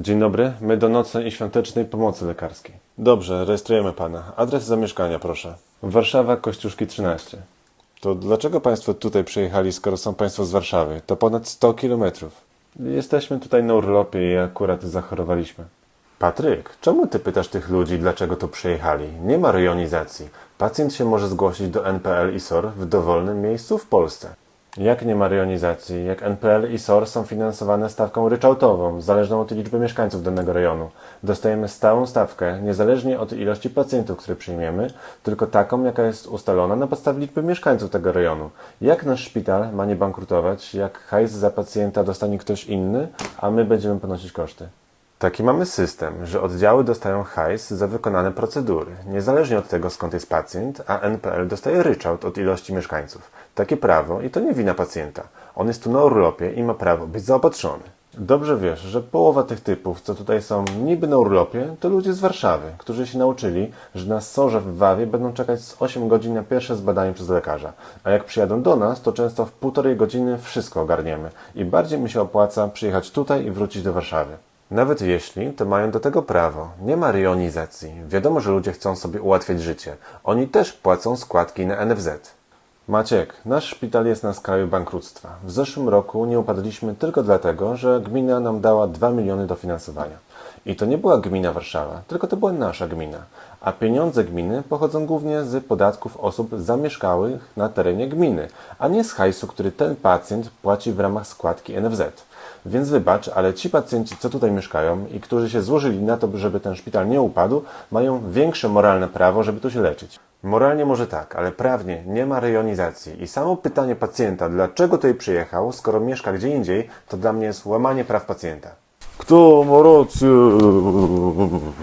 Dzień dobry, my do nocnej i świątecznej pomocy lekarskiej. Dobrze, rejestrujemy pana. Adres zamieszkania, proszę. Warszawa, Kościuszki 13. To dlaczego państwo tutaj przyjechali, skoro są państwo z Warszawy? To ponad 100 kilometrów. Jesteśmy tutaj na urlopie i akurat zachorowaliśmy. Patryk, czemu ty pytasz tych ludzi, dlaczego tu przyjechali? Nie ma rejonizacji. Pacjent się może zgłosić do NPL i SOR w dowolnym miejscu w Polsce. Jak nie ma rejonizacji? Jak NPL i SOR są finansowane stawką ryczałtową, zależną od liczby mieszkańców danego rejonu. Dostajemy stałą stawkę, niezależnie od ilości pacjentów, które przyjmiemy, tylko taką, jaka jest ustalona na podstawie liczby mieszkańców tego rejonu. Jak nasz szpital ma nie bankrutować, jak hajs za pacjenta dostanie ktoś inny, a my będziemy ponosić koszty? Taki mamy system, że oddziały dostają hajs za wykonane procedury, niezależnie od tego skąd jest pacjent, a NPL dostaje ryczałt od ilości mieszkańców. Takie prawo i to nie wina pacjenta. On jest tu na urlopie i ma prawo być zaopatrzony. Dobrze wiesz, że połowa tych typów, co tutaj są niby na urlopie, to ludzie z Warszawy, którzy się nauczyli, że na sorze w Wawie będą czekać z 8 godzin na pierwsze zbadanie przez lekarza. A jak przyjadą do nas, to często w półtorej godziny wszystko ogarniemy. I bardziej mi się opłaca przyjechać tutaj i wrócić do Warszawy. Nawet jeśli, to mają do tego prawo. Nie ma rejonizacji. Wiadomo, że ludzie chcą sobie ułatwiać życie. Oni też płacą składki na NFZ. Maciek, nasz szpital jest na skraju bankructwa. W zeszłym roku nie upadliśmy tylko dlatego, że gmina nam dała 2 miliony dofinansowania. I to nie była gmina Warszawa, tylko to była nasza gmina. A pieniądze gminy pochodzą głównie z podatków osób zamieszkałych na terenie gminy, a nie z hajsu, który ten pacjent płaci w ramach składki NFZ. Więc wybacz, ale ci pacjenci, co tutaj mieszkają i którzy się złożyli na to, żeby ten szpital nie upadł, mają większe moralne prawo, żeby tu się leczyć. Moralnie może tak, ale prawnie nie ma rejonizacji. I samo pytanie pacjenta, dlaczego tutaj przyjechał, skoro mieszka gdzie indziej, to dla mnie jest łamanie praw pacjenta. Kto ma rację?